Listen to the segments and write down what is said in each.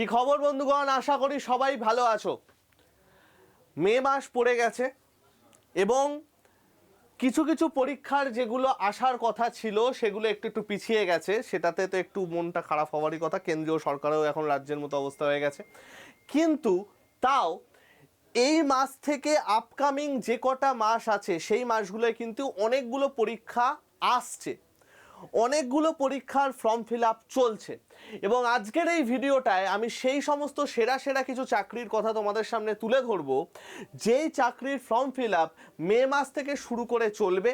কি খবর, বন্ধুগণ? আশা করি সবাই ভালো আছো। মে মাস পড়ে গেছে এবং কিছু কিছু পরীক্ষার যেগুলো আসার কথা ছিল, সেগুলো একটু একটু পিছিয়ে গেছে। সেটাতে তো একটু মনটা খারাপ হওয়ারই কথা। কেন্দ্রীয় সরকারেও এখন রাজ্যের মতো অবস্থা হয়ে গেছে। কিন্তু তাও এই মাস থেকে আপকামিং যে কটা মাস আছে, সেই মাসগুলোয় কিন্তু অনেকগুলো পরীক্ষা আসছে। অনেকগুলো পরীক্ষার ফর্ম ফিল আপ চলছে। এবং আজকের এই ভিডিওটায় আমি সেই সমস্ত সেরা সেরা কিছু চাকরির কথা তোমাদের সামনে তুলে ধরবো, যেই চাকরির ফর্ম ফিল আপ মে মাস থেকে শুরু করে চলবে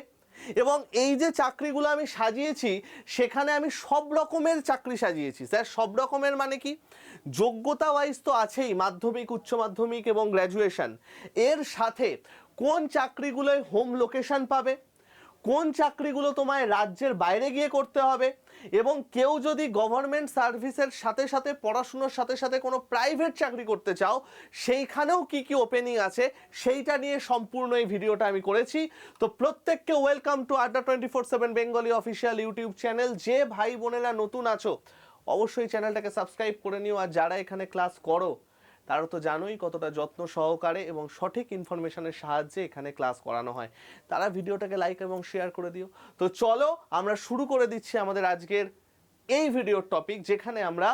এবং এই যে চাকরিগুলো আমি সাজিয়েছি, সেখানে আমি সব রকমের চাকরি সাজিয়েছি। স্যার, সব রকমের মানে কি? যোগ্যতা ওয়াইজ তো আছেই, মাধ্যমিক, উচ্চ মাধ্যমিক এবং গ্র্যাজুয়েশন এর সাথে কোন চাকরিগুলোয় হোম লোকেশন পাবে? কোন চাকরিগুলো তোমায় রাজ্যের বাইরে গিয়ে করতে হবে? এবং কেউ যদি গভর্নমেন্ট সার্ভিসের সাথে সাথে, পড়াশুনোর সাথে সাথে কোনো প্রাইভেট চাকরি করতে চাও, সেইখানেও কি কি ওপেনিং আছে? সেইটা নিয়ে সম্পূর্ণ এই ভিডিওটা আমি করেছি। তো প্রত্যেককে welcome to Adda twenty four seven Bengali official YouTube channel যে ভাই বোনেরা নতুন আছো, অবশ্যই চ্যানেলটাকে সাবস্ক্রাইব করে নিও। আর যারা এখানে ক্লাস করো তারা তো জানোই কতটা যত্ন সহকারে এবং সঠিক ইনফরমেশনের সাহায্যে এখানে ক্লাস করানো হয়। তারা ভিডিওটাকে লাইক এবং শেয়ার করে দিও। তো চলো আমরা শুরু করে দিচ্ছি আমাদের আজকের এই ভিডিওর টপিক যেখানে আমরা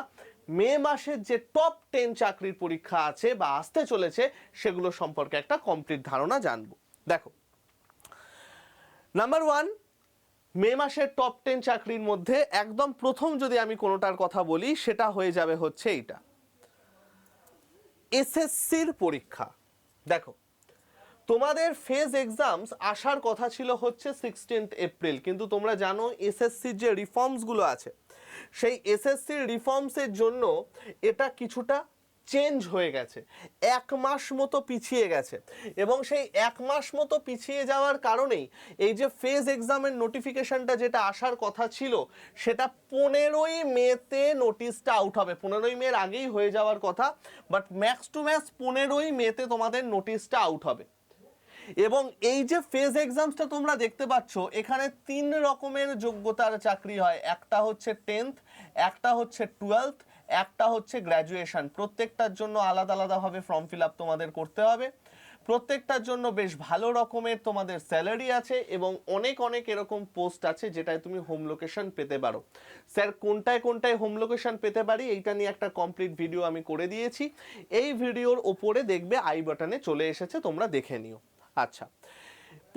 মে মাসের যে টপ টেন চাকরির পরীক্ষা আছে বা আসতে চলেছে, সেগুলো সম্পর্কে একটা কমপ্লিট ধারণা জানব। দেখো নাম্বার ওয়ান মে মাসের টপ টেন চাকরির মধ্যে একদম প্রথম যদি আমি কোনোটার কথা বলি, সেটা হয়ে যাবে হচ্ছে এইটা। এসএসসির পরীক্ষা। দেখো, তোমাদের ফেজ এক্সামস আসার কথা ছিল হচ্ছে সিক্সটিন্থ এপ্রিল কিন্তু তোমরা জানো এসএসসির যে রিফর্মসগুলো আছে, সেই এসএসসির রিফর্মসের জন্য এটা কিছুটা চেঞ্জ হয়ে গেছে। এক মাস মতো পিছিয়ে গেছে। এবং সেই এক মাস মতো পিছিয়ে যাওয়ার কারণেই এই যে ফেজ এক্সামের নোটিফিকেশনটা যেটা আসার কথা ছিল, সেটা পনেরোই মেতে নোটিশটা আউট হবে। পনেরোই মের আগেই হয়ে যাওয়ার কথা বাট ম্যাক্স টু ম্যাক্স পনেরোই মেতে তোমাদের নোটিশটা আউট হবে। এবং এই যে ফেজ এক্সামসটা তোমরা দেখতে পাচ্ছ, এখানে তিন রকমের যোগ্যতার চাকরি হয়। একটা হচ্ছে টেন্থ একটা হচ্ছে টুয়েলথ একটা হচ্ছে গ্র্যাজুয়েশন প্রত্যেকটার জন্য আলাদা আলাদাভাবে ফর্ম ফিল আপ তোমাদের করতে হবে। প্রত্যেকটার জন্য বেশ ভালো রকমের তোমাদের স্যালারি আছে এবং অনেক অনেক এরকম পোস্ট আছে যেটায় তুমি হোম লোকেশন পেতে পারো। স্যার, কোনটায় কোনটায় হোম লোকেশন পেতে পারি এইটা নিয়ে একটা কমপ্লিট ভিডিও আমি করে দিয়েছি। এই ভিডিওর ওপরে দেখবে আই বাটনে চলে এসেছে, তোমরা দেখে নিও। আচ্ছা।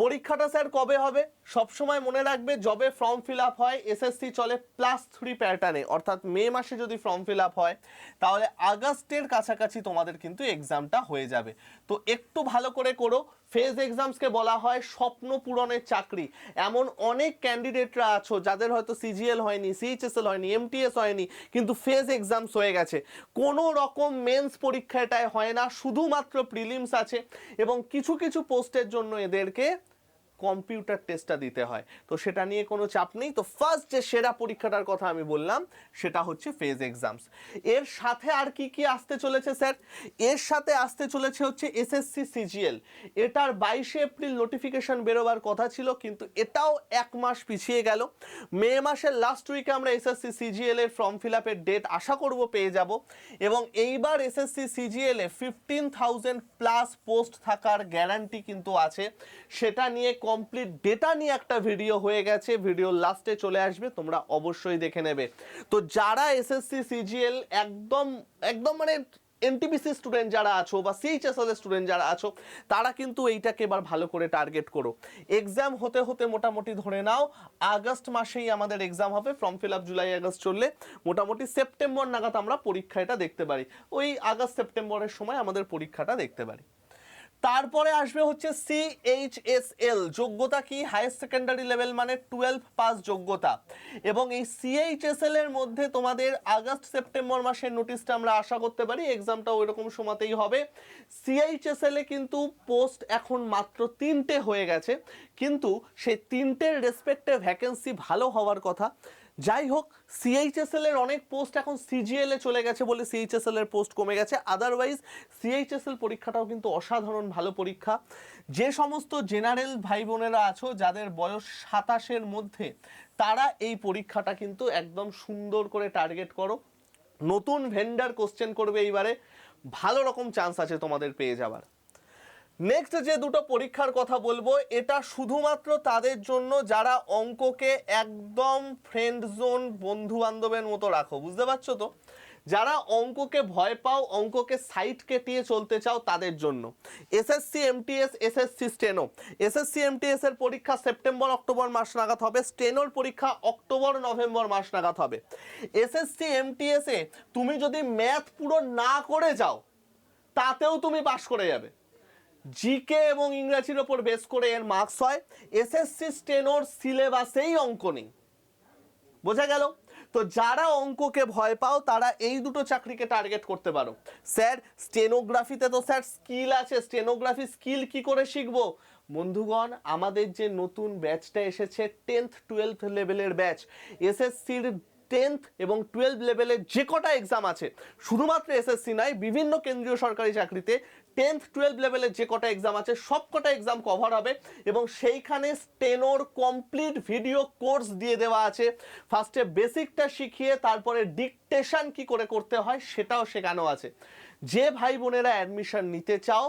পরীক্ষাটা স্যার কবে হবে? সবসময় মনে রাখবে যবে ফর্ম ফিল আপ হয় এসএসসি চলে প্লাস থ্রি প্যাটার্নে অর্থাৎ মে মাসে যদি ফর্ম ফিল আপ হয়, তাহলে আগস্টের কাছাকাছি তোমাদের কিন্তু এক্সামটা হয়ে যাবে। তো একটু ভালো করে করো ফেজ এক্সামসকে বলা হয় স্বপ্ন পূরণের চাকরি। এমন অনেক ক্যান্ডিডেটরা আছো, যাদের হয়তো সিজিএল হয়নি সিএইচএসএল হয়নি এমটিএস হয়নি, কিন্তু ফেজ এক্সামস হয়ে গেছে। কোনো রকম মেন্স পরীক্ষাটায় হয় না, শুধুমাত্র প্রিলিমস আছে এবং কিছু কিছু পোস্টের জন্য এদেরকে কম্পিউটার টেস্টটা দিতে হয়। তো সেটা নিয়ে কোনো চাপ নেই। তো ফার্স্ট যে সেরা পরীক্ষাটার কথা আমি বললাম, সেটা হচ্ছে ফেজ এক্সামস এর সাথে আর কি কি আসতে চলেছে স্যার এর সাথে আসতে চলেছে হচ্ছে এসএসসি সিজিএল এটার বাইশে এপ্রিল নোটিফিকেশন বেরোবার কথা ছিল, কিন্তু এটাও এক মাস পিছিয়ে গেল। মে মাসের লাস্ট উইকে আমরা এসএসসি সিজিএল এর ফর্ম ফিল আপের ডেট আশা করব পেয়ে যাব। এবং এইবার এসএসসি সিজিএল এ ফিফটিন থাউজেন্ড প্লাস পোস্ট থাকার গ্যারান্টি কিন্তু আছে। সেটা নিয়ে কমপ্লিট ডেটা নিয়ে একটা ভিডিও হয়ে গেছে। ভিডিও লাস্টে চলে আসবে, তোমরা অবশ্যই দেখে নেবে। তো যারা এসএসসি সিজিএল একদম একদম মানে এনটিপিসি স্টুডেন্ট যারা আছো বা সিএইচএসএল স্টুডেন্ট যারা আছো, তারা কিন্তু এইটাকে এবার ভালো করে টার্গেট করো। এক্সাম হতে হতে মোটামুটি ধরে নাও, আগস্ট মাসেই আমাদের এক্সাম হবে form fill up July August চললে মোটামুটি সেপ্টেম্বর নাগাদ আমরা পরীক্ষা এটা দেখতে পারি। ওই আগস্ট সেপ্টেম্বরের সময় আমাদের পরীক্ষাটা দেখতে পারি। তারপরে আসবে হচ্ছে সিএইচএসএল যোগ্যতা কি? হায়ার সেকেন্ডারি লেভেল মানে টুয়েলভ পাস যোগ্যতা। এবং এই সিএইচএসএল এর মধ্যে তোমাদের আগস্ট সেপ্টেম্বর মাসের নোটিশটা আমরা আশা করতে পারি এক্সামটা ওই রকম সময়তেই হবে। সিএইচএসএল এ কিন্তু পোস্ট এখন মাত্র তিনটে হয়ে গেছে, কিন্তু সেই তিনটের রেসপেক্টে ভ্যাকেন্সি ভালো হওয়ার কথা। যাই হোক সিএইচএসএল এর অনেক পোস্ট এখন সিজিএল এ চলে গেছে বলে সিএইচএসএল এর পোস্ট কমে গেছে। আদারওয়াইজ সিএইচএসএল পরীক্ষাটাও কিন্তু অসাধারণ ভালো পরীক্ষা। যে সমস্ত জেনারেল ভাই বোনেরা আছো, যাদের বয়স সাতাশের মধ্যে, তারা এই পরীক্ষাটা কিন্তু একদম সুন্দর করে টার্গেট করো। নতুন ভেন্ডার কোশ্চেন করবে এইবারে। ভালো রকম চান্স আছে তোমাদের পেয়ে যাওয়ার নেক্সট যে দুটো পরীক্ষার কথা বলব, এটা শুধুমাত্র তাদের জন্য যারা অঙ্ককে একদম ফ্রেন্ড জোন বন্ধু বান্ধবের মতো রাখো, বুঝতে পারছ তো? যারা অঙ্ককে ভয় পাও, অঙ্ককে সাইড কেটিয়ে চলতে চাও তাদের জন্য। SSC MTS SSC steno SSC MTS এর পরীক্ষা সেপ্টেম্বর অক্টোবর মাস নাগাদ হবে। স্টেনোর পরীক্ষা অক্টোবর নভেম্বর মাস নাগাদ হবে। এসএসসি এমটিএস এ তুমি যদি ম্যাথ পুরো না করে যাও, তাতেও তুমি পাশ করে যাবে। জিকে এবং ইংরাজির ওপর বেস করে এর মার্কস হয়। এসএসসি স্টেনোর সিলেবাসেই অঙ্ক নেই। বোঝা গেল? তো যারা অঙ্ককে ভয় পাও, তারা এই দুটো চাকরিকে টার্গেট করতে পারো। স্যার স্টেনোগ্রাফিতে তো স্যার স্কিল আছে। স্টেনোগ্রাফি স্কিল কি করে শিখব? বন্ধুগণ, আমাদের যে নতুন ব্যাচটা এসেছে টেন্থ টুয়েলভ লেভেলের ব্যাচ এসএসসির টেন্থ এবং টুয়েলভ লেভেলের যে কটা এক্সাম আছে, শুধুমাত্র এসএসসি নয় বিভিন্ন কেন্দ্রীয় সরকারি চাকরিতে টেন্থ, টুয়েলভ লেভেলের যে কটা এক্সাম আছে, সব কটা এক্সাম কভার হবে এবং সেইখানে স্টেনোর কমপ্লিট ভিডিও কোর্স দিয়ে দেওয়া আছে। ফার্স্টে বেসিকটা শিখিয়ে তারপরে ডিকটেশন কি করে করতে হয় সেটাও শেখানো আছে। যে ভাই বোনেরা অ্যাডমিশন নিতে চাও,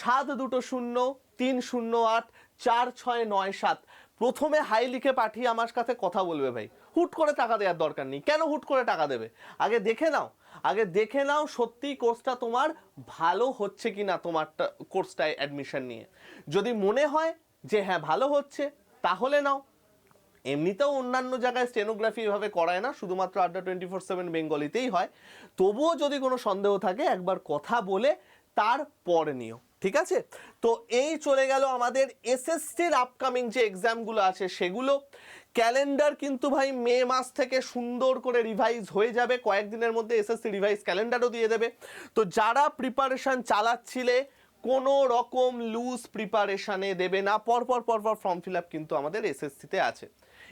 সাত দুটো শূন্য, তিন শূন্য আট, চার ছয় নয় সাত, প্রথমে হাই লিখে পাঠিয়ে আমার কাছে কথা বলবে ভাই। হুট করে টাকা দেওয়ার দরকার নেই। কেন হুট করে টাকা দেবে? আগে দেখে নাও। আগে দেখে নাও সত্যি কোর্সটা তোমার ভালো হচ্ছে কি না তোমার কোর্সটায় অ্যাডমিশন নিয়ে। যদি মনে হয় যে হ্যাঁ ভালো হচ্ছে, তাহলে নাও। এমনিতেও অন্যান্য জায়গায় স্টেনোগ্রাফি এভাবে করায় না, শুধুমাত্র আড্ডা টোয়েন্টি ফোর সেভেন বেঙ্গলিতেই হয়। তবুও যদি কোনো সন্দেহ থাকে, একবার কথা বলে তারপর নিও। ঠিক আছে? তো এই চলে গেল আমাদের এসএসসির আপকামিং যে এক্সামগুলো আছে সেগুলো। ক্যালেন্ডার কিন্তু ভাই মে মাস থেকে সুন্দর করে রিভাইজ হয়ে যাবে। কয়েকদিনের মধ্যে এসএসসি রিভাইজ ক্যালেন্ডারও দিয়ে দেবে। তো যারা প্রিপারেশন চালাচ্ছিলে, কোনো রকম লুজ প্রিপারেশানে দেবে না। পরপর পরপর ফর্ম ফিল আপ কিন্তু আমাদের এসএসসিতে আছে।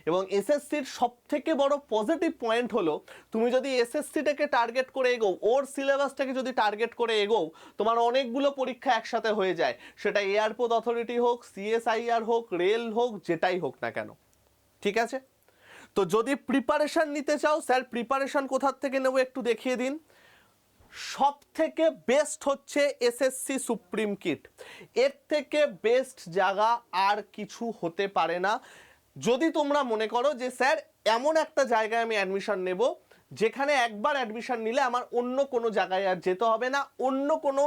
এবং এসএসসির সব থেকে বড় পজিটিভ পয়েন্ট হলো, তুমি যদি এসএসসিটাকে টার্গেট করে এগোও, ওর সিলেবাসটাকে যদি টার্গেট করে এগোও, তোমার অনেকগুলো পরীক্ষা একসাথে হয়ে যায়। সেটা এয়ারপোর্ট অথরিটি হোক সিএসআইআর হোক রেল হোক, যেটাই হোক না কেন। ঠিক আছে? তো যদি প্রিপারেশন নিতে চাও, স্যার প্রিপারেশন কোথার থেকে নেব একটু দেখিয়ে দিন। সব থেকে বেস্ট হচ্ছে এসএসসি সুপ্রিম কিট এর থেকে বেস্ট জায়গা আর কিছু হতে পারে না। যদি তোমরা মনে করো যে, স্যার, এমন একটা জায়গায় আমি অ্যাডমিশন নেব, যেখানে একবার অ্যাডমিশন নিলে আমার অন্য কোনো জায়গায় আর যেতে হবে না, অন্য কোনো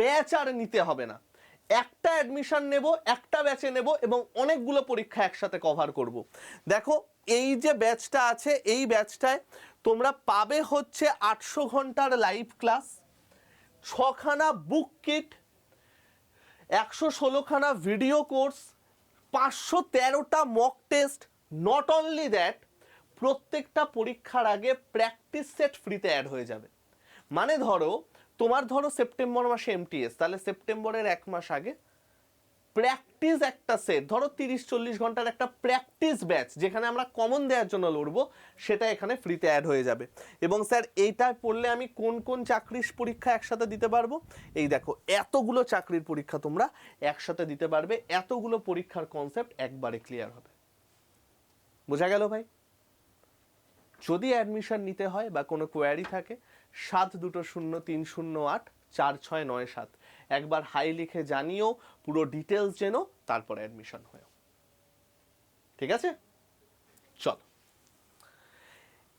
ব্যাচ আর নিতে হবে না। একটা অ্যাডমিশন নেব, একটা ব্যাচে নেব এবং অনেকগুলো পরীক্ষা একসাথে কভার করব। দেখো, এই যে ব্যাচটা আছে, এই ব্যাচটায় তোমরা পাবে হচ্ছে আটশো ঘণ্টার লাইভ ক্লাস ছখানা বুক কিট একশো ষোলোখানা ভিডিও কোর্স পাঁচশো তেরোটা mock test not only that প্রত্যেকটা পরীক্ষার আগে প্র্যাকটিস সেট ফ্রিতে অ্যাড হয়ে যাবে। মানে ধরো, তোমার ধরো সেপ্টেম্বর মাসে এমটিএস তাহলে সেপ্টেম্বরের এক মাস আগে প্র্যাকটিস একটা সেট ধরো তিরিশ, চল্লিশ ঘণ্টার একটা প্র্যাকটিস ব্যাচ, যেখানে আমরা কমন দেওয়ার জন্য লড়বো, সেটা এখানে ফ্রিতে অ্যাড হয়ে যাবে। এবং স্যার, এইটা পড়লে আমি কোন কোন চাকরির পরীক্ষা একসাথে দিতে পারব? এই দেখো, এতগুলো চাকরির পরীক্ষা তোমরা একসাথে দিতে পারবে, এতগুলো পরীক্ষার কনসেপ্ট একবারে ক্লিয়ার হবে। বোঝা গেল ভাই? যদি অ্যাডমিশন নিতে হয় বা কোনো কোয়ারি থাকে, সাত দুটো শূন্য, তিন শূন্য, আট, চার, ছয়, নয়, সাত একবার হাই লিখে জানিও, পুরো ডিটেলস জেনো, তারপরে অ্যাডমিশন হয়েও। ঠিক আছে? চল।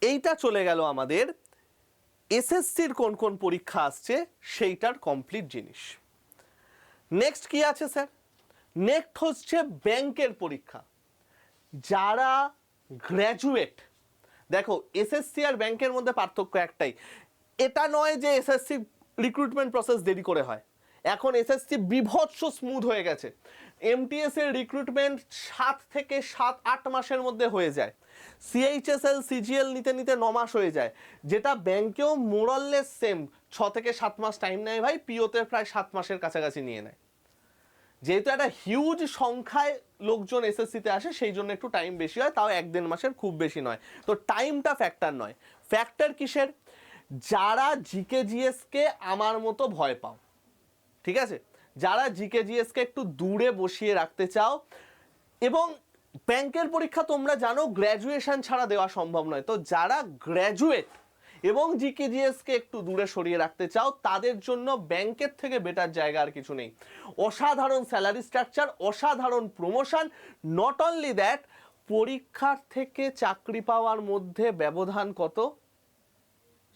এইটা চলে গেল আমাদের এসএসসির কোন কোন পরীক্ষা আসছে, সেইটার কমপ্লিট জিনিস। নেক্সট কি আছে স্যার নেক্সট হচ্ছে ব্যাংকের পরীক্ষা। যারা গ্র্যাজুয়েট দেখো, এসএসসি আর ব্যাংকের মধ্যে পার্থক্য একটাই। এটা নয় যে এসএসসি রিক্রুটমেন্ট প্রসেস দেরি করে হয়। এখন এসএসসি বিভৎস স্মুথ হয়ে গেছে। এমটিএস এর রিক্রুটমেন্ট সাত থেকে সাত, আট মাসের মধ্যে হয়ে যায়। সিএইচএসএল সিজিএল নিতে নিতে ন মাস হয়ে যায়। যেটা ব্যাংকেও মোরাললেস সেম ছ থেকে সাত মাস টাইম নেয় ভাই পিওতে প্রায় সাত মাসের কাছাকাছি নিয়ে নেয়। যেহেতু একটা হিউজ সংখ্যায় লোকজন এসএসসিতে আসে, সেই জন্য একটু টাইম বেশি হয়, তাও এক দেড় মাসের খুব বেশি নয়। তো টাইমটা ফ্যাক্টর নয়। ফ্যাক্টর কিসের? যারা জিকে জিএসকে আমার মতো ভয় পাও। ঠিক আছে? যারা জিকে জিএসকে একটু দূরে বসিয়ে রাখতে চাও, এবং ব্যাংকের পরীক্ষা তোমরা জানো গ্র্যাজুয়েশন ছাড়া দেওয়া সম্ভব নয়। তো যারা গ্র্যাজুয়েট এবং জিকে জিএসকে একটু দূরে সরিয়ে রাখতে চাও, তাদের জন্য ব্যাংকের থেকে বেটার জায়গা আর কিছু নেই। অসাধারণ স্যালারি স্ট্রাকচার অসাধারণ প্রমোশন নট অনলি দ্যাট পরীক্ষার থেকে চাকরি পাওয়ার মধ্যে ব্যবধান কত?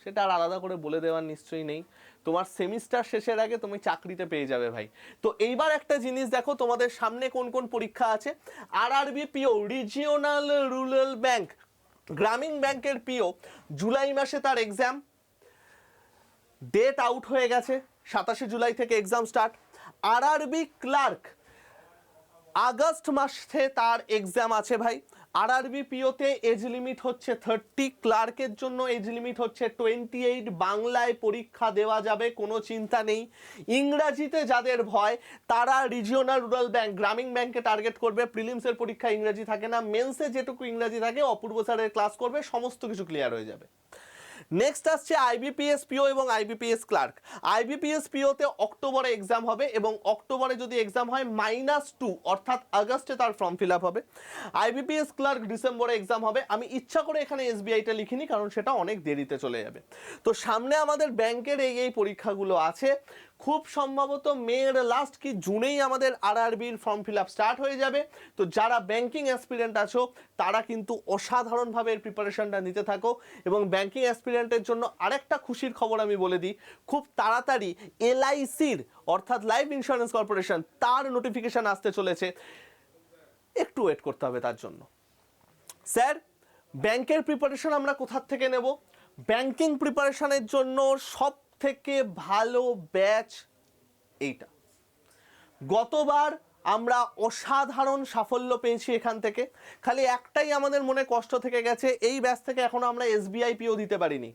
সেটা আর আলাদা করে বলে দেওয়ার নিশ্চয়ই নেই। তোমার সেমিস্টার শেষের আগে তুমি চাকরিতে পেয়ে যাবে ভাই। তো এইবার একটা জিনিস দেখো, তোমাদের সামনে কোন কোন পরীক্ষা আছে? আর আরবি পিও রিজিওনাল রুরাল ব্যাংক গ্রামীণ ব্যাংকের পিও জুলাই মাসে তার এক্সাম ডেট আউট হয়ে গেছে, সাতাশে জুলাই থেকে এক্সাম স্টার্ট আর আরবি ক্লার্ক আগস্ট মাসে তার এক্সাম আছে ভাই। আর আরবি পিওতে এজ লিমিট হচ্ছে থার্টি ক্লার্কের জন্য এজ লিমিট হচ্ছে টোয়েন্টি এইট বাংলায় পরীক্ষা দেওয়া যাবে, কোনো চিন্তা নেই। ইংরাজিতে যাদের ভয়, তারা রিজিওনাল রুরাল ব্যাংক গ্রামীণ ব্যাংকে টার্গেট করবে। প্রিলিমসের পরীক্ষা ইংরাজি থাকে না মেন্সে যেটুকু ইংরাজি থাকে, অপূর্ব স্যারের ক্লাস করবে, সমস্ত কিছু ক্লিয়ার হয়ে যাবে। নেক্সট আসছে আইবিপিএস পিও এবং আইবিপিএস ক্লার্ক আইবিপিএস পিওতে অক্টোবরে এক্সাম হবে এবং অক্টোবরে যদি এক্সাম হয় মাইনাস টু অর্থাৎ আগস্টে তার ফর্ম ফিল আপ হবে আইবিপিএস ক্লার্ক ডিসেম্বরে এক্সাম হবে। আমি ইচ্ছা করে এখানে এসবিআইটা লিখিনি, কারণ সেটা অনেক দেরিতে চলে যাবে। তো সামনে আমাদের ব্যাংকের এই এই পরীক্ষাগুলো আছে। খুব সম্ভবত মেয়ের লাস্ট কি জুনেই আমাদের আরআরবির ফর্ম ফিল আপ স্টার্ট হয়ে যাবে। তো যারা ব্যাংকিং অ্যাসপিরেন্ট আছো, তারা কিন্তু অসাধারণভাবে এর প্রিপারেশনটা নিতে থাকো এবং ব্যাংকিং অ্যাসপিরেন্টের জন্য আরেকটা খুশির খবর আমি বলে দিই, খুব তাড়াতাড়ি এলআইসির অর্থাৎ লাইফ ইন্স্যুরেন্স কর্পোরেশন তার নোটিফিকেশান আসতে চলেছে। একটু ওয়েট করতে হবে তার জন্য। স্যার ব্যাংকের প্রিপারেশন আমরা কোথার থেকে নেব? ব্যাংকিং প্রিপারেশনের জন্য সব থেকে ভালো ব্যাচ এইটা। গতবার আমরা অসাধারণ সাফল্য পেয়েছি এখান থেকে। খালি একটাই আমাদের মনে কষ্ট থেকে গেছে, এই ব্যাচ থেকে এখনও আমরা এসবিআই পিও দিতে পারিনি।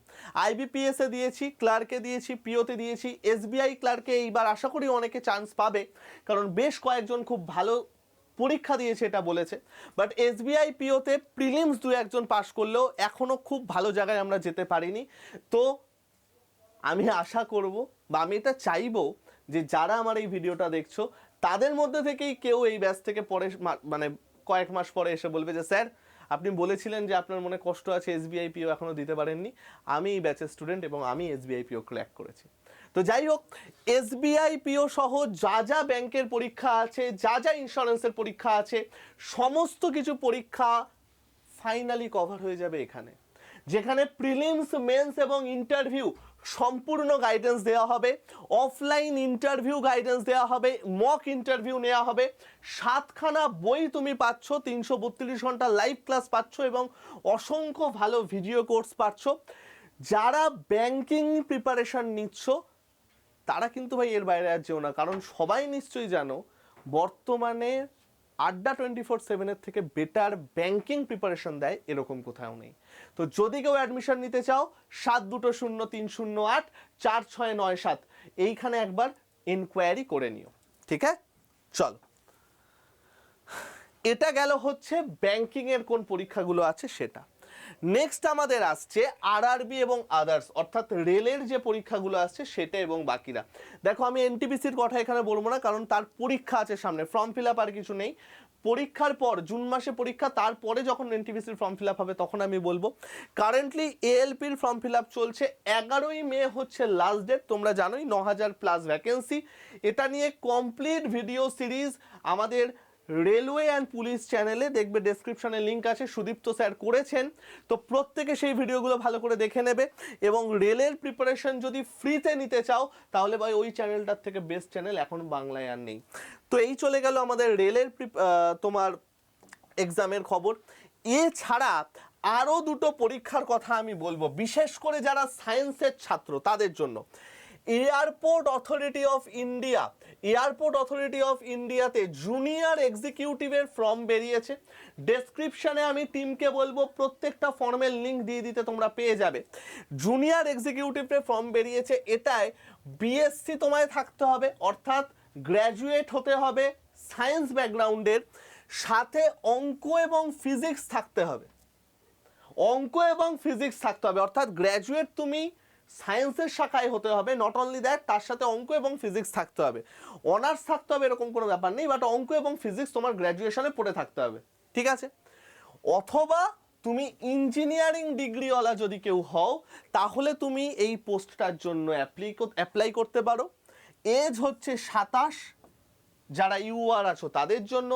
আইবিপিএস দিয়েছি, ক্লার্কে দিয়েছি, পিওতে দিয়েছি, এসবিআই ক্লার্কে এইবার আশা করি অনেকে চান্স পাবে, কারণ বেশ কয়েকজন খুব ভালো পরীক্ষা দিয়েছে এটা বলেছে। বাট এসবিআই পিওতে প্রিলিমস দু একজন পাশ করলেও এখনও খুব ভালো জায়গায় আমরা যেতে পারিনি। তো আমি আশা করব বা আমি এটা চাইব যে যারা আমার এই ভিডিওটা দেখছ, তাদের মধ্যে থেকেই কেউ এই ব্যাচ থেকে পরে মানে কয়েক মাস পরে এসে বলবে যে, স্যার, আপনি বলেছিলেন যে আপনার মনে কষ্ট আছে এসবিআই পিও এখনও দিতে পারেননি। আমি এই ব্যাচের স্টুডেন্ট এবং আমি এসবিআই পিও ক্র্যাক করেছি। তো যাই হোক এসবিআই পিও সহ যা যা ব্যাংকের পরীক্ষা আছে, যা যা ইন্স্যুরেন্সের পরীক্ষা আছে, সমস্ত কিছু পরীক্ষা ফাইনালি কভার হয়ে যাবে এখানে। যেখানে প্রিলিমস, মেন্স এবং ইন্টারভিউ সম্পূর্ণ গাইডেন্স দেওয়া হবে অফলাইন ইন্টারভিউ গাইডেন্স দেওয়া হবে মক ইন্টারভিউ নেওয়া হবে। সাতখানা বই তুমি পাচ্ছ, তিনশো বত্রিশ ঘণ্টা লাইভ ক্লাস পাচ্ছ এবং অসংখ্য ভালো ভিডিও কোর্স পাচ্ছ। যারা ব্যাংকিং প্রিপারেশন নিচ্ছ, তারা কিন্তু ভাই এর বাইরে আর যেও না, কারণ সবাই নিশ্চয়ই জানো, বর্তমানে আড্ডা টোয়েন্টি ফোর সেভেনের থেকে বেটার ব্যাংকিং প্রিপারেশন দেয় এরকম কোথাও নেই। তো যদি কেউ অ্যাডমিশন নিতে চাও, সাত দুটো শূন্য তিন শূন্য আট, চার ছয় নয় সাত, এইখানে একবার ইনকোয়ারি করে নিও, ঠিক আছে? চল। এটা গেল হচ্ছে ব্যাংকিংয়ের কোন পরীক্ষাগুলো আছে সেটা। নেক্সট আমাদের আসছে আরআরবি এবং আদার্স অর্থাৎ রেলের যে পরীক্ষাগুলো আসছে সেটা এবং বাকিরা। দেখো, আমি এনটিপিসির কথা এখানে বলব না, কারণ তার পরীক্ষা আছে সামনে ফর্ম ফিল আপ আর কিছু নেই। পরীক্ষার পর, জুন মাসে পরীক্ষা, তারপরে যখন এনটিপিসির ফর্ম ফিল আপ হবে, তখন আমি বলব কারেন্টলি এএলপির ফর্ম ফিল আপ চলছে এগারোই মে হচ্ছে লাস্ট ডেট তোমরা জানোই ন হাজার প্লাস ভ্যাকেন্সি এটা নিয়ে কমপ্লিট ভিডিও সিরিজ আমাদের রেলওয়ে অ্যান্ড পুলিশ চ্যানেলে দেখবে ডেসক্রিপশনে লিঙ্ক আছে, সুদীপ্ত স্যার করেছেন। তো প্রত্যেকে সেই ভিডিওগুলো ভালো করে দেখে নেবে এবং রেলের প্রিপারেশন যদি ফ্রিতে নিতে চাও, তাহলে ভাই ওই চ্যানেলটার থেকে বেস্ট চ্যানেল এখন বাংলায় আর নেই। তো এই চলে গেল আমাদের রেলের তোমার এক্সামের খবর। এছাড়া আরও দুটো পরীক্ষার কথা আমি বলব, বিশেষ করে যারা সায়েন্সের ছাত্র, তাদের জন্য। Airport authority of India airport authority of ইন্ডিয়াতে জুনিয়র এক্সিকিউটিভের ফর্ম বেরিয়েছে। ডেসক্রিপশনে আমি টিমকে বলব, প্রত্যেকটা ফর্মের লিঙ্ক দিয়ে দিতে তোমরা পেয়ে যাবে। জুনিয়র এক্সিকিউটিভের ফর্ম বেরিয়েছে, এটায় বিএসসি তোমায় থাকতে হবে, অর্থাৎ গ্র্যাজুয়েট হতে হবে সায়েন্স ব্যাকগ্রাউন্ডের, সাথে অঙ্ক এবং ফিজিক্স থাকতে হবে। অঙ্ক এবং ফিজিক্স থাকতে হবে, অর্থাৎ গ্র্যাজুয়েট তুমি সায়েন্সের শাখায় হতে হবে নট অনলি দ্যাট তার সাথে অঙ্ক এবং ফিজিক্স থাকতে হবে। অনার্স থাকতে হবে এরকম কোনো ব্যাপার নেই বাট অঙ্ক এবং ফিজিক্স তোমার গ্র্যাজুয়েশনে পড়ে থাকতে হবে, ঠিক আছে? অথবা তুমি ইঞ্জিনিয়ারিং ডিগ্রিওয়ালা যদি কেউ হও, তাহলে তুমি এই পোস্টটার জন্য অ্যাপ্লাই অ্যাপ্লাই করতে পারো। এজ হচ্ছে সাতাশ, যারা ইউআর আছো তাদের জন্য।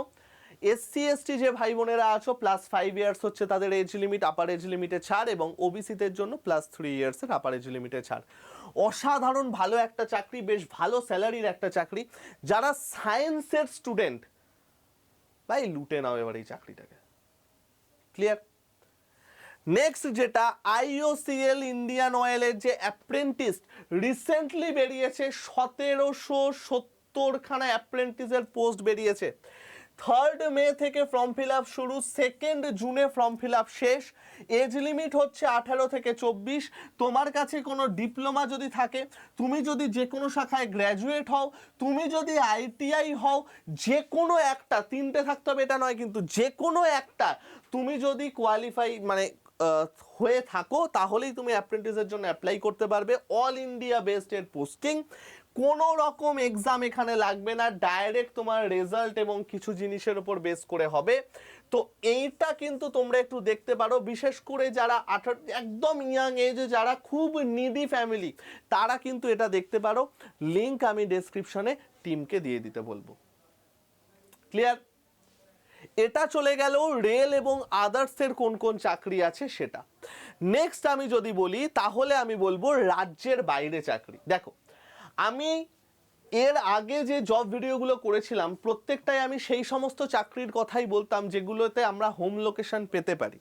এসসি, এসটি যে ভাই বোনেরা আছো প্লাস ফাইভ ইয়ার্স হচ্ছে তাদের এজ লিমিট আপার এজ লিমিটে ছাড় এবং ওবিসিদের জন্য প্লাস থ্রি ইয়ার্সের আপার এজ লিমিটে ছাড়। অসাধারণ ভালো একটা চাকরি, বেশ ভালো স্যালারির একটা চাকরি। যারা সায়েন্সের স্টুডেন্ট ভাই লুটে নাও এবার এই চাকরিটাকে। ক্লিয়ার নেক্সট যেটা আইওসিএল ইন্ডিয়ান অয়েলের যে অ্যাপ্রেন্টিস রিসেন্টলি বেরিয়েছে, সতেরোশো সত্তরখানা অ্যাপ্রেন্টিসের পোস্ট বেরিয়েছে। থার্ড মে থেকে ফর্ম ফিল আপ শুরু সেকেন্ড জুনে ফর্ম ফিল আপ শেষ। এজ লিমিট হচ্ছে আঠারো থেকে চব্বিশ। তোমার কাছে কোনো ডিপ্লোমা যদি থাকে, তুমি যদি যে কোনো শাখায় গ্র্যাজুয়েট হও, তুমি যদি আইটিআই হও যে কোনো একটা, তিনটে থাকতে হবে, এটা নয়, কিন্তু যে কোনো একটা তুমি যদি কোয়ালিফাই মানে হয়ে থাকো, তাহলেই তুমি অ্যাপ্রেন্টিসের জন্য অ্যাপ্লাই করতে পারবে। অল ইন্ডিয়া বেসড এর পোস্টিং কোনো রকম এক্সাম এখানে লাগবে না ডাইরেক্ট তোমার রেজাল্ট এবং কিছু জিনিসের উপর বেস করে হবে। তো এইটা কিন্তু তোমরা একটু দেখতে পারো, বিশেষ করে যারা আঠারো, একদম ইয়াং এজে যারা খুব নিডি ফ্যামিলি তারা কিন্তু এটা দেখতে পারো। লিংক আমি ডেসক্রিপশনে টিমকে দিয়ে দিতে বলব। ক্লিয়ার এটা চলে গেল রেল এবং আদার্সের কোন কোন চাকরি আছে সেটা। নেক্সট আমি যদি বলি, তাহলে আমি বলব রাজ্যের বাইরে চাকরি। দেখো আমি এর আগে যে জব ভিডিওগুলো করেছিলাম, প্রত্যেকটাই আমি সেই সমস্ত চাকরির কথাই বলতাম যেগুলোতে আমরা হোম লোকেশন পেতে পারি।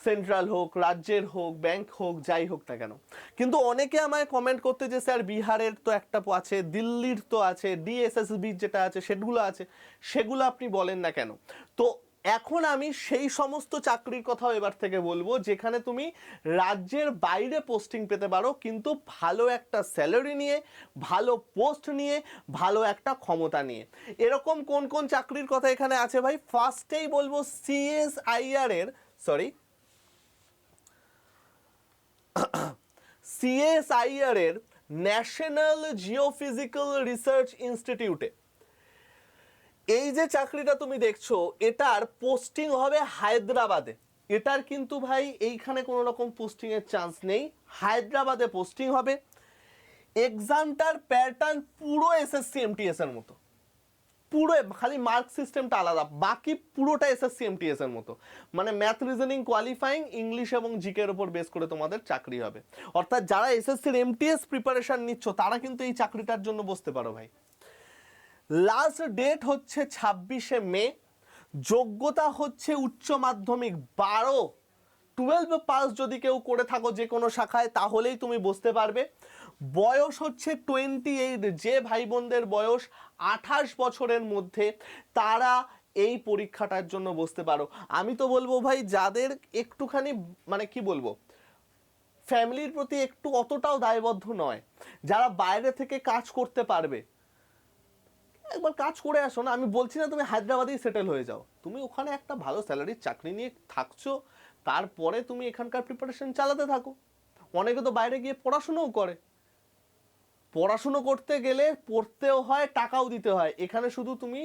সেন্ট্রাল হোক, রাজ্যের হোক ব্যাংক হোক, যাই হোক না কেন। কিন্তু অনেকে আমায় কমেন্ট করতে যে, স্যার, বিহারের তো একটা আছে, দিল্লির তো আছে ডিএসএসবি যেটা আছে, সেগুলো আছে। সেগুলো আপনি বলেন না কেন। তো এখন আমি সেই সমস্ত চাকরির কথাও এবার থেকে বলব, যেখানে তুমি রাজ্যের বাইরে পোস্টিং পেতে পারো, কিন্তু ভালো একটা স্যালারি নিয়ে, ভালো পোস্ট নিয়ে, ভালো একটা ক্ষমতা নিয়ে। এরকম কোন কোন চাকরির কথা এখানে আছে ভাই? ফার্স্টেই বলব সিএসআইআর এর সরি সিএসআইআর এর ন্যাশনাল জিওফিজিক্যাল রিসার্চ ইনস্টিটিউটে এই যে চাকরিটা তুমি দেখছ, এটার পোস্টিং হবে হায়দ্রাবাদে। এটার কিন্তু ভাই এইখানে কোনো রকম পোস্টিং এর চান্স নেই। হায়দ্রাবাদে পোস্টিং হবে। এক্সামটার প্যাটার্ন পুরো এসএসসি এমটিএস এর মতো। পুরো, খালি মার্ক সিস্টেমটা আলাদা। বাকি পুরোটা এসএসসি এমটিএস এর মতো। মানে ম্যাথ রিজনিং কোয়ালিফাইং ইংলিশ এবং জিকে এর উপর বেস করে তোমাদের চাকরি হবে। অর্থাৎ যারা এসএসসির এমটিএস প্রিপারেশন নিচ্ছ, তারা কিন্তু এই চাকরিটার জন্য বসতে পারো ভাই। লাস্ট ডেট হচ্ছে ছাব্বিশে মে। যোগ্যতা হচ্ছে উচ্চ মাধ্যমিক বারো। টুয়েলভ পাস যদি কেউ করে থাকো যে কোনো শাখায়, তাহলেই তুমি বসতে পারবে। বয়স হচ্ছে টোয়েন্টি এইট যে ভাই বোনদের বয়স আঠাশ বছরের মধ্যে, তারা এই পরীক্ষাটার জন্য বসতে পারো। আমি তো বলব ভাই, যাদের একটুখানি মানে কি বলব ফ্যামিলির প্রতি একটু অতটাও দায়বদ্ধ নয়। যারা বাইরে থেকে কাজ করতে পারবে একবার কাজ করে আসো না, আমি বলছি না তুমি হায়দ্রাবাদেই সেটেল হয়ে যাও। তুমি ওখানে একটা ভালো স্যালারির চাকরি নিয়ে থাকছো, তারপরে তুমি এখানকার প্রিপারেশন চালাতে থাকো। অনেকে তো বাইরে গিয়ে পড়াশুনোও করে। পড়াশুনো করতে গেলে পড়তেও হয়, টাকাও দিতে হয়। এখানে শুধু তুমি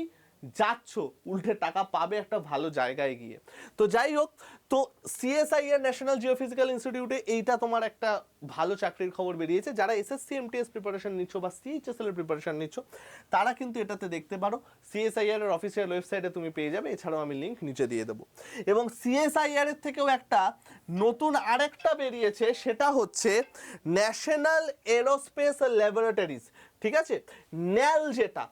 যাচ্ছ, উল্টে টাকা পাবে একটা ভালো জায়গায় গিয়ে। তো যাই হোক তো সিএসআই এর ন্যাশনাল জিওফিজিক্যাল ইনস্টিটিউটে এইটা তোমার একটা ভালো চাকরির খবর বেরিয়েছে। যারা এসএসসি এমটিএস প্রিপারেশন নিচ্ছ বা সিএইচএসএল এর প্রিপারেশন নিচ্ছ, তারা কিন্তু এটাতে দেখতে পারো সিএসআইআর এর অফিসিয়াল ওয়েবসাইটে তুমি পেয়ে যাবে, এছাড়াও আমি লিংক নিচে দিয়ে দেবো। এবং সিএসআইআর এর থেকেও একটা নতুন আরেকটা বেরিয়েছে, সেটা হচ্ছে ন্যাশনাল এরোস্পেস ল্যাবরেটরিজ ঠিক আছে? ন্যাল যেটা,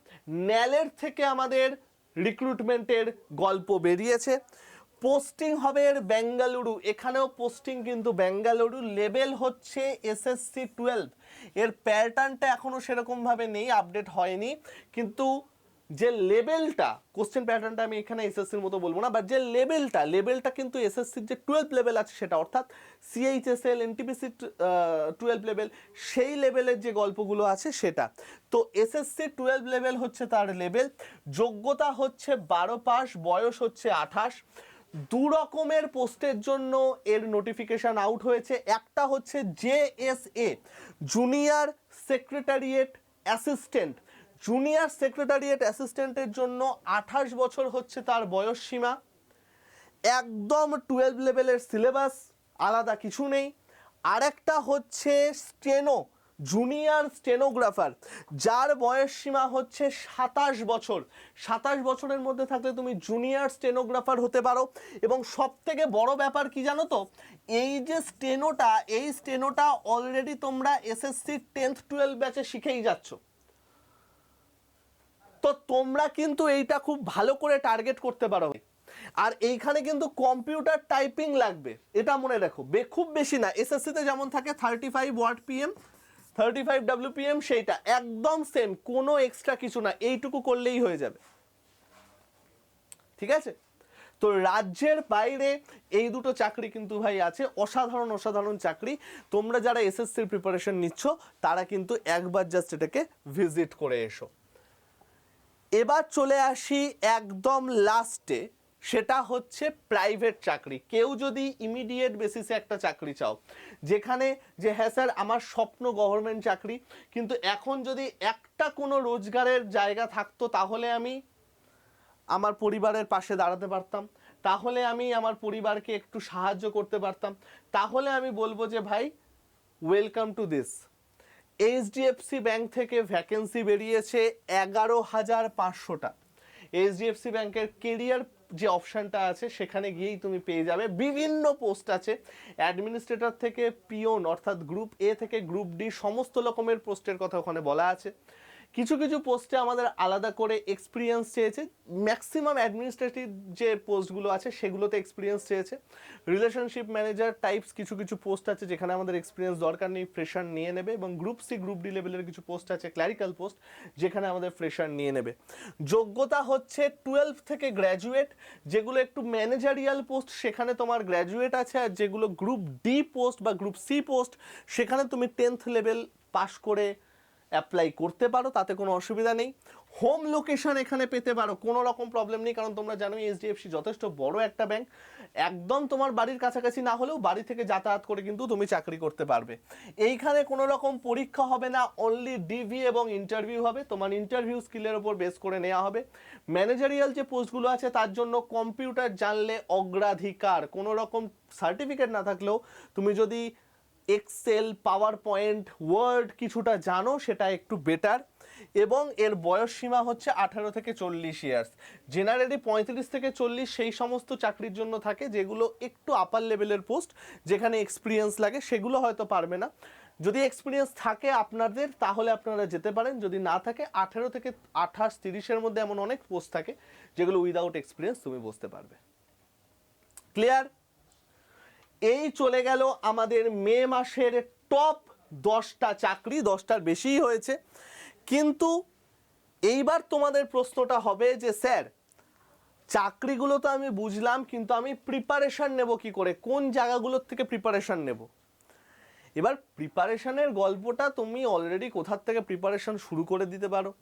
ন্যালের থেকে আমাদের রিক্রুটমেন্টের গল্প বেরিয়েছে। পোস্টিং হবে এর বেঙ্গালুরু এখানেও পোস্টিং কিন্তু বেঙ্গালুরু লেভেল হচ্ছে এসএসসি টুয়েলভ এর প্যাটার্নটা এখনও সেরকমভাবে নেই আপডেট হয়নি। কিন্তু যে লেভেলটা কোশ্চেন প্যাটার্নটা আমি এখানে এসএসসির মতো বলব না বাট যে লেভেলটা লেভেলটা কিন্তু এসএসসির যে টুয়েলভ লেভেল আছে সেটা, অর্থাৎ সিএইচএসএল এনটিপিসি টুয়েলভ লেভেল সেই লেভেলের যে গল্পগুলো আছে সেটা। তো এসএসসি টুয়েলভ লেভেল হচ্ছে তার লেভেল যোগ্যতা হচ্ছে বারো পাস, বয়স হচ্ছে আঠাশ। দু রকমের পোস্টের জন্য এর নোটিফিকেশন আউট হয়েছে। একটা হচ্ছে JSA junior secretariat assistant junior secretariat অ্যাসিস্ট্যান্টের জন্য আঠাশ বছর হচ্ছে তার বয়স সীমা। একদম টুয়েলভ লেভেলের সিলেবাস আলাদা কিছু নেই। আরেকটা হচ্ছে স্টেনো জুনিয়র স্টেনোগ্রাফার যার বয়স সীমা হচ্ছে সাতাশ বছর। সাতাশ বছরের মধ্যে থাকলে তুমি জুনিয়র স্টেনোগ্রাফার হতে পারো। এবং সব থেকে বড় ব্যাপার কি জানো তো? এই যে স্টেনোটা এই স্টেনোটা অলরেডি তোমরা এসএসসি টেন্থ টুয়েলভ ব্যাচে শিখেই যাচ্ছ। তো তোমরা কিন্তু এইটা খুব ভালো করে টার্গেট করতে পারো। আর এইখানে কিন্তু কম্পিউটার টাইপিং লাগবে। এটা মনে রাখো। খুব বেশি না। এসএসসিতে যেমন থাকে thirty five word PM thirty five WPM সেইটা, একদম সেম কোনো এক্সট্রা কিছু না, এইটুকু করলেই হয়ে যাবে। ঠিক আছে? তো রাজ্যের বাইরে এই দুটো চাকরি কিন্তু ভাই আছে, অসাধারণ অসাধারণ চাকরি। তোমরা যারা এসএসসির প্রিপারেশন নিচ্ছ, তারা কিন্তু একবার জাস্ট এটাকে ভিজিট করে এসো। এবার চলে আসি একদম লাস্টে সেটা হচ্ছে প্রাইভেট চাকরি। কেউ যদি ইমিডিয়েট বেসিসে একটা চাকরি চাও, যেখানে যে হ্যাঁ স্যার আমার স্বপ্ন গভর্নমেন্ট চাকরি, কিন্তু এখন যদি একটা কোনো রোজগারের জায়গা থাকতো, তাহলে আমি আমার পরিবারের পাশে দাঁড়াতে পারতাম, তাহলে আমি আমার পরিবারকে একটু সাহায্য করতে পারতাম, তাহলে আমি বলব যে, ভাই welcome to this HDFC bank থেকে ভ্যাকেন্সি বেরিয়েছে এগারো হাজার পাঁচশোটা। এইচডিএফসি ব্যাংকের কেরিয়ার যে অপশানটা আছে, সেখানে গিয়েই তুমি পেয়ে যাবে। বিভিন্ন পোস্ট আছে। অ্যাডমিনিস্ট্রেটর থেকে পিওন, অর্থাৎ গ্রুপ এ থেকে গ্রুপ ডি সমস্ত রকমের পোস্টের কথা ওখানে বলা আছে। কিছু কিছু পোস্টে আমাদের আলাদা করে এক্সপিরিয়েন্স চেয়েছে। ম্যাক্সিমাম অ্যাডমিনিস্ট্রেটিভ যে পোস্টগুলো আছে, সেগুলোতে এক্সপিরিয়েন্স চেয়েছে। রিলেশনশিপ ম্যানেজার টাইপস কিছু কিছু পোস্ট আছে যেখানে আমাদের এক্সপিরিয়েন্স দরকার নেই ফ্রেশার নিয়ে নেবে এবং গ্রুপ সি গ্রুপ ডি লেভেলের কিছু পোস্ট আছে ক্ল্যারিক্যাল পোস্ট যেখানে আমাদের ফ্রেশার নিয়ে নেবে। যোগ্যতা হচ্ছে টুয়েলভ থেকে গ্র্যাজুয়েট যেগুলো একটু ম্যানেজারিয়াল পোস্ট সেখানে তোমার গ্র্যাজুয়েট আছে আর যেগুলো গ্রুপ ডি পোস্ট বা গ্রুপ সি পোস্ট সেখানে তুমি টেন্থ লেভেল পাশ করে অ্যাপ্লাই করতে পারো, তাতে কোনো অসুবিধা নেই। হোম লোকেশন এখানে পেতে পারো, কোনো রকম প্রবলেম নেই, কারণ তোমরা জানো এইচডিএফসি যথেষ্ট বড় একটা ব্যাংক একদম তোমার বাড়ির কাছাকাছি না হলেও বাড়ি থেকে যাতায়াত করে কিন্তু তুমি চাকরি করতে পারবে। এইখানে কোনো রকম পরীক্ষা হবে না অনলি ডিভি এবং ইন্টারভিউ হবে। তোমার ইন্টারভিউ স্কিলের ওপর বেস করে নেওয়া হবে। ম্যানেজারিয়াল যে পোস্টগুলো আছে, তার জন্য কম্পিউটার জানলে অগ্রাধিকার, কোনো রকম সার্টিফিকেট না থাকলেও তুমি যদি এক্সেল পাওয়ার পয়েন্ট ওয়ার্ড কিছুটা জানো, সেটা একটু বেটার এবং এর বয়স সীমা হচ্ছে আঠারো থেকে চল্লিশ ইয়ার্স জেনারেলি পঁয়ত্রিশ থেকে চল্লিশ সেই সমস্ত চাকরির জন্য থাকে, যেগুলো একটু আপার লেভেলের পোস্ট যেখানে এক্সপিরিয়েন্স লাগে, সেগুলো হয়তো পারবে না। যদি এক্সপিরিয়েন্স থাকে আপনাদের, তাহলে আপনারা যেতে পারেন। যদি না থাকে, আঠেরো থেকে আঠাশ তিরিশের মধ্যে এমন অনেক পোস্ট থাকে, যেগুলো উইদাউট এক্সপিরিয়েন্স তুমি বসতে পারবে। ক্লিয়ার এই চলে গেল আমাদের মে মাসের টপ দশটা চাকরি, দশটার বেশিই হয়েছে। কিন্তু এইবার তোমাদের প্রশ্নটা হবে যে, স্যার, চাকরিগুলো তো আমি বুঝলাম, কিন্তু আমি প্রিপারেশন নেব কি করে? কোন জায়গাগুলোর থেকে প্রিপারেশন নেব? এবার প্রিপারেশানের গল্পটা তুমি অলরেডি কোথার থেকে প্রিপারেশন শুরু করে দিতে পারো?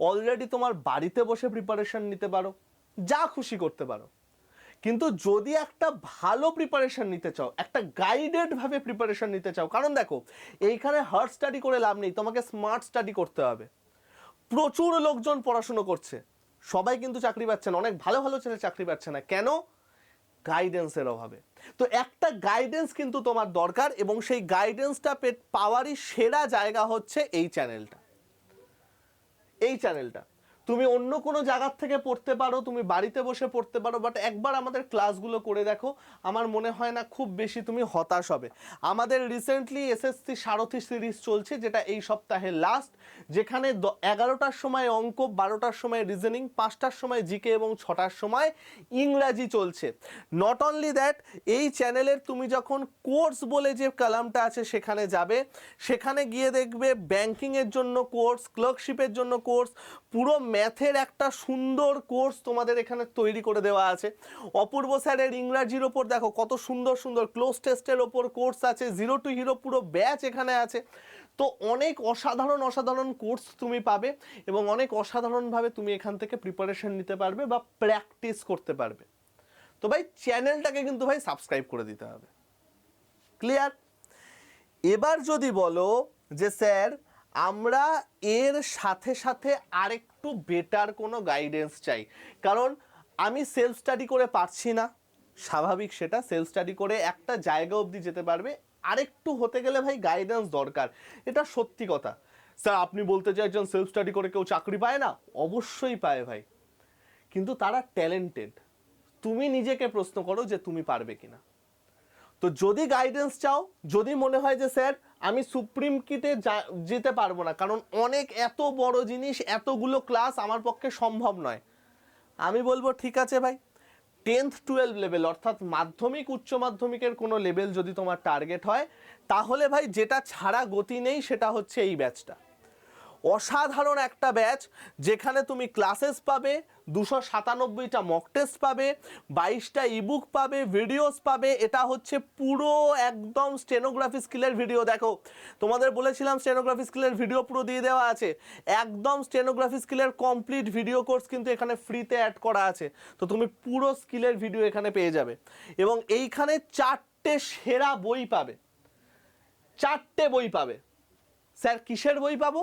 অলরেডি তোমার বাড়িতে বসে প্রিপারেশন নিতে পারো? যা খুশি করতে পারো। কিন্তু যদি একটা ভালো প্রিপারেশন নিতে চাও, একটা গাইডেড ভাবে প্রিপারেশন নিতে চাও, কারণ দেখো, এইখানে হার্ড স্টাডি করে লাভ নেই, তোমাকে স্মার্ট স্টাডি করতে হবে। প্রচুর লোকজন পড়াশুনো করছে, সবাই কিন্তু চাকরি পাচ্ছে না, অনেক ভালো ভালো ছেলে চাকরি পাচ্ছে না, কেন? গাইডেন্সের অভাবে। তো একটা গাইডেন্স কিন্তু তোমার দরকার এবং সেই গাইডেন্সটা পেট পাওয়ারই সেরা জায়গা হচ্ছে এই চ্যানেলটা এই চ্যানেলটা তুমি অন্য কোনো জায়গার থেকে পড়তে পারো, তুমি বাড়িতে বসে পড়তে পারো বাট একবার আমাদের ক্লাসগুলো করে দেখো, আমার মনে হয় না খুব বেশি তুমি হতাশ হবে। আমাদের রিসেন্টলি এসএসসি সারথি সিরিজ চলছে, যেটা এই সপ্তাহে লাস্ট যেখানে এগারোটার সময় অঙ্ক, বারোটার সময় রিজনিং পাঁচটার সময় জিকে এবং ছটার সময় ইংরাজি চলছে। নট অনলি দ্যাট এই চ্যানেলের তুমি যখন কোর্স বলে যে কালামটা আছে সেখানে যাবে, সেখানে গিয়ে দেখবে ব্যাংকিংয়ের জন্য কোর্স ক্লার্কশিপের জন্য কোর্স পুরো ম্যাথের একটা সুন্দর কোর্স তোমাদের এখানে তৈরি করে দেওয়া আছে। অপূর্ব স্যারের ইংরাজির ওপর দেখো কত সুন্দর সুন্দর ক্লোজ টেস্টের ওপর কোর্স আছে জিরো টু হিরো পুরো ব্যাচ এখানে আছে। তো অনেক অসাধারণ অসাধারণ কোর্স তুমি পাবে এবং অনেক অসাধারণভাবে তুমি এখান থেকে প্রিপারেশন নিতে পারবে বা প্র্যাকটিস করতে পারবে। তো ভাই চ্যানেলটাকে কিন্তু ভাই সাবস্ক্রাইব করে দিতে হবে। ক্লিয়ার এবার যদি বলো যে স্যার আমরা এর সাথে সাথে আরেকটু বেটার কোনো গাইডেন্স চাই। কারণ আমি সেলফ স্টাডি করে পারছি না। স্বাভাবিক সেটা সেলফ স্টাডি করে একটা জায়গা অবধি যেতে পারবে। আরেকটু হতে গেলে ভাই গাইডেন্স দরকার। এটা সত্যি কথা। স্যার, আপনি বলতে চাইছেন সেলফ স্টাডি করে কেউ চাকরি পায় না? অবশ্যই পায় ভাই। কিন্তু তারা ট্যালেন্টেড তুমি নিজেকে প্রশ্ন করো যে তুমি পারবে কিনা। তো যদি গাইডেন্স চাও, যদি মনে হয় যে স্যার আমি সুপ্রিম কিতে যেতে পারব না। কারণ অনেক এত বড় জিনিস, এতগুলো ক্লাস আমার পক্ষে সম্ভব নয়। আমি বলব, ঠিক আছে ভাই। টেন্থ টুয়েলভ লেভেল অর্থাৎ মাধ্যমিক, উচ্চ মাধ্যমিকের কোনো লেভেল যদি তোমার টার্গেট হয়, তাহলে ভাই যেটা ছাড়া গতি নেই, সেটা হচ্ছে এই ব্যাচটা অসাধারণ একটা ব্যাচ, যেখানে তুমি ক্লাসেস পাবে, দুশো সাতানব্বইটা মক টেস্ট পাবে, বাইশটা ইবুক পাবে ভিডিওস পাবে। এটা হচ্ছে পুরো একদম স্টেনোগ্রাফি স্কিলের ভিডিও দেখো। তোমাদের বলেছিলাম স্টেনোগ্রাফি স্কিলের ভিডিও পুরো দিয়ে দেওয়া আছে। একদম স্টেনোগ্রাফি স্কিলের কমপ্লিট ভিডিও কোর্স কিন্তু এখানে ফ্রিতে অ্যাড করা আছে। তো তুমি পুরো স্কিলের ভিডিও এখানে পেয়ে যাবে। এবং এইখানে চারটে সেরা বই পাবে। চারটে বই পাবে। স্যার, কিসের বই পাবো?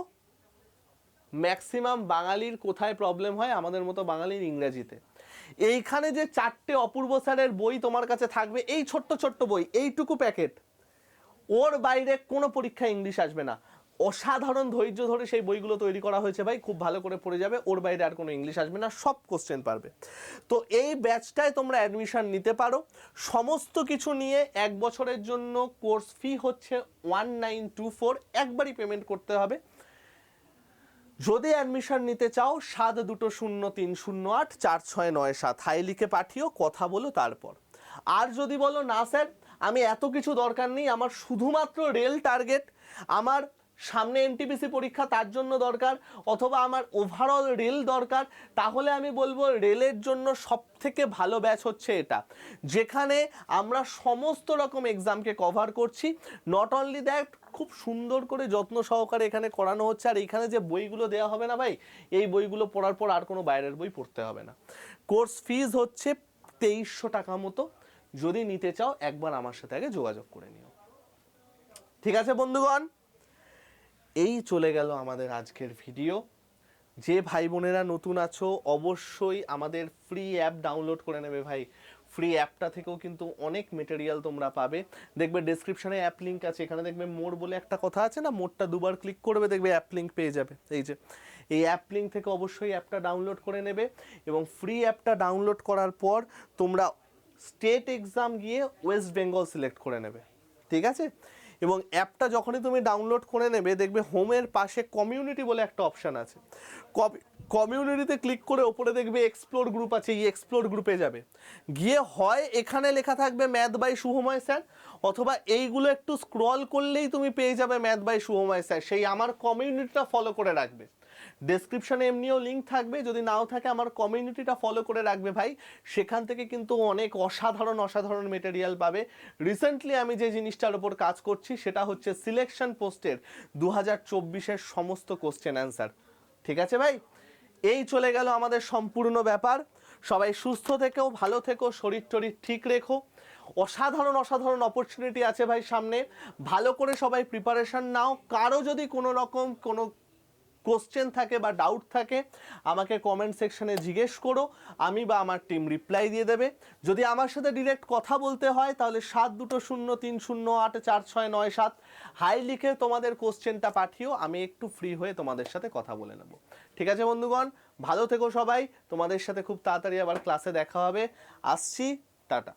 ম্যাক্সিমাম বাঙালির কোথায় প্রবলেম হয়? আমাদের মতো বাঙালির ইংরেজিতে। এইখানে যে চারটে অপূর্ব স্যারের বই তোমার কাছে থাকবে, এই ছোট্ট ছোট্ট বই, এইটুকু প্যাকেট, ওর বাইরে কোনো পরীক্ষা ইংলিশ আসবে না। অসাধারণ ধৈর্য ধরে সেই বইগুলো তৈরি করা হয়েছে ভাই, খুব ভালো করে পড়ে যাবে, ওর বাইরে আর কোনো ইংলিশ আসবে না, সব কোশ্চেন পারবে। তো এই ব্যাচটায় তোমরা অ্যাডমিশান নিতে পারো। সমস্ত কিছু নিয়ে এক বছরের জন্য কোর্স ফি হচ্ছে ওয়ান নাইন টু ফোর একবারই পেমেন্ট করতে হবে। যদি অ্যাডমিশন নিতে চাও, সাত দুটো শূন্য তিন শূন্য আট, চার ছয় নয় সাত হাই লিখে পাঠিও, কথা বলো তারপর। আর যদি বলো না স্যার, আমি এত কিছু দরকার নেই, আমার শুধুমাত্র রেল টার্গেট আমার সামনে এনটিপিসি পরীক্ষা তার জন্য দরকার, অথবা আমার ওভারঅল রেল দরকার, তাহলে আমি বলব রেলের জন্য সব থেকে ভালো ব্যাচ হচ্ছে এটা। যেখানে আমরা সমস্ত রকম এক্সামকে কভার করছি নট অনলি দ্যাট খুব সুন্দর করে যত্ন সহকারে এখানে করানো হচ্ছে। আর এখানে যে বইগুলো দেওয়া হবে না ভাই, এই বইগুলো পড়ার পর আর কোনো বাইরের বই পড়তে হবে না। কোর্স ফিজ হচ্ছে তেইশশো টাকা মতো। যদি নিতে চাও, একবার আমার সাথে আগে যোগাযোগ করে নিও। ঠিক আছে বন্ধুগণ? এই চলে গেল আমাদের আজকের ভিডিও। যে ভাই বোনেরা নতুন আছো, অবশ্যই আমাদের ফ্রি অ্যাপ ডাউনলোড করে নেবে ভাই। ফ্রি অ্যাপটা থেকেও কিন্তু অনেক মেটেরিয়াল তোমরা পাবে। দেখবে ডেসক্রিপশনে অ্যাপ লিঙ্ক আছে, এখানে দেখবে মোর বলে একটা কথা আছে না মোড়টা দুবার ক্লিক করবে, দেখবে অ্যাপ লিঙ্ক পেয়ে যাবে। এই যে, এই অ্যাপ লিঙ্ক থেকে অবশ্যই অ্যাপটা ডাউনলোড করে নেবে এবং ফ্রি অ্যাপটা ডাউনলোড করার পর তোমরা স্টেট এক্সাম গিয়ে ওয়েস্ট বেঙ্গল সিলেক্ট করে নেবে। ঠিক আছে? এবং অ্যাপটা যখনই তুমি ডাউনলোড করে নেবে, দেখবে হোমের পাশে কমিউনিটি বলে একটা অপশান আছে। কমিউনিটিতে ক্লিক করে ওপরে দেখবে এক্সপ্লোর গ্রুপ আছে, এই এক্সপ্লোর গ্রুপে যাবে। গিয়ে হয় এখানে লেখা থাকবে ম্যাথ বাই শুভময় স্যার অথবা এইগুলো একটু স্ক্রল করলেই তুমি পেয়ে যাবে ম্যাথ বাই শুভময় স্যার সেই আমার কমিউনিটিটা ফলো করে রাখবে। ডেসক্রিপশনে এমনিও লিঙ্ক থাকবে, যদি নাও থাকে আমার কমিউনিটিটা ফলো করে রাখবে ভাই। সেখান থেকে কিন্তু অনেক অসাধারণ অসাধারণ মেটেরিয়াল পাবে। রিসেন্টলি আমি যে জিনিসটার ওপর কাজ করছি, সেটা হচ্ছে সিলেকশন পোস্টের দু হাজার চব্বিশের সমস্ত কোশ্চেন অ্যান্সার ঠিক আছে ভাই? এই চলে গেল আমাদের সম্পূর্ণ ব্যাপার। সবাই সুস্থ থেকেও ভালো থেকো, শরীর টরীর ঠিক রেখো। অসাধারণ অসাধারণ অপরচুনিটি আছে ভাই সামনে। ভালো করে সবাই প্রিপারেশন নাও। কারও যদি কোনো রকম কোনো কোশ্চেন থাকে বা ডাউট থাকে, আমাকে কমেন্ট সেকশনে জিজ্ঞেস করো। আমি বা আমার টিম রিপ্লাই দিয়ে দেবে। যদি আমার সাথে ডিরেক্ট কথা বলতে হয়, তাহলে সাত দুটো শূন্য, তিন শূন্য, আট, চার, ছয়, নয়, সাত। হাই লিখে তোমাদের কোশ্চেনটা পাঠিও। আমি একটু ফ্রি হয়ে তোমাদের সাথে কথা বলে নেব। ঠিক আছে বন্ধুগণ? ভালো থেকো সবাই। তোমাদের সাথে খুব তাড়াতাড়ি আবার ক্লাসে দেখা হবে। আসছি। টাটা।